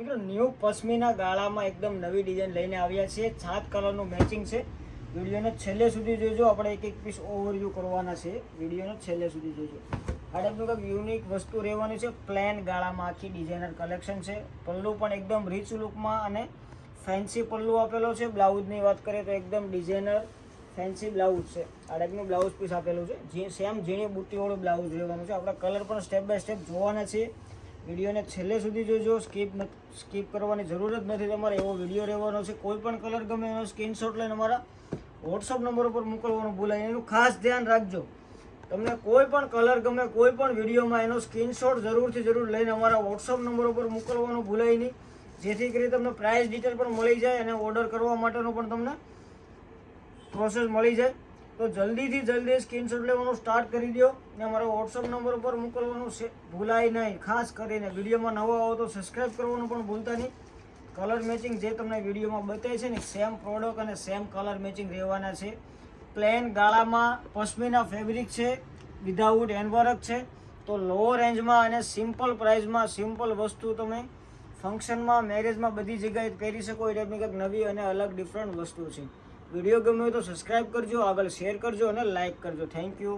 મિત્રો ન્યૂ પશ્મિના ગાળામાં એકદમ નવી ડિઝાઇન લઈને આવ્યા છીએ. છાત કલરનું મેચિંગ છે. વિડીયોને છેલ્લે સુધી જોજો. આપણે એક એક પીસ ઓવરવ્યૂ કરવાના છે. વિડીયોને છેલ્લે સુધી જોજો. આ ટાઈપનું કંઈક યુનિક વસ્તુ રહેવાની છે. પ્લેન ગાળામાં આખી ડિઝાઇનર કલેક્શન છે. પલ્લુ પણ એકદમ રીચ લુકમાં અને ફેન્સી પલ્લુ આપેલો છે. બ્લાઉઝની વાત કરીએ તો એકદમ ડિઝાઇનર ફેન્સી બ્લાઉઝ છે. આ ટાઈપનું બ્લાઉઝ પીસ આપેલું છે. જે સેમ ઝીણી બુટ્ટીવાળું બ્લાઉઝ રહેવાનું છે. આપણા કલર પણ સ્ટેપ બાય સ્ટેપ જોવાના છે. વિડીયોને છેલ્લે સુધી જોજો. સ્કીપ સ્કીપ કરવાની જરૂર જ નથી તમારે. એવો વીડિયો રહેવાનો છે. કોઈ પણ કલર ગમે એનો સ્ક્રીનશોટ લઈને અમારા વોટ્સઅપ નંબર ઉપર મોકલવાનું ભૂલાય. એનું ખાસ ધ્યાન રાખજો. તમને કોઈ પણ કલર ગમે, કોઈ પણ વિડીયોમાં એનો સ્ક્રીનશોટ જરૂરથી જરૂર લઈને અમારા વોટ્સઅપ નંબર ઉપર મોકલવાનું ભૂલાય નહીં. જેથી કરી તમને પ્રાઇસ ડિટેલ પણ મળી જાય અને ઓર્ડર કરવા માટેનો પણ તમને પ્રોસેસ મળી જાય. તો જલ્દીથી જલ્દી સ્ક્રીનશોટ લેવાનું સ્ટાર્ટ કરી દો ને અમારા વોટ્સઅપ નંબર ઉપર મોકલવાનું ભૂલાય નહીં. ખાસ કરીને વિડીયોમાં નવા આવો તો સબસ્ક્રાઈબ કરવાનું પણ ભૂલતા નહીં. કલર મેચિંગ જે તમને વિડીયોમાં બતાવે છે ને સેમ પ્રોડક્ટ અને સેમ કલર મેચિંગ રહેવાના છે. પ્લેન ગાળામાં પશ્મિના ફેબ્રિક છે વિધાઉટ હેન્ડવર્ક છે. તો લો રેન્જમાં અને સિમ્પલ પ્રાઇસમાં સિમ્પલ વસ્તુ તમે ફંક્શનમાં મેરેજમાં બધી જગ્યાએ પહેરી શકો. એ ટાઈપની કંઈક નવી અને અલગ ડિફરન્ટ વસ્તુ છે. વીડિયો ગમ્યો તો સબસ્ક્રાઈબ કરજો આગળ શેર કરજો અને લાઇક કરજો. Thank you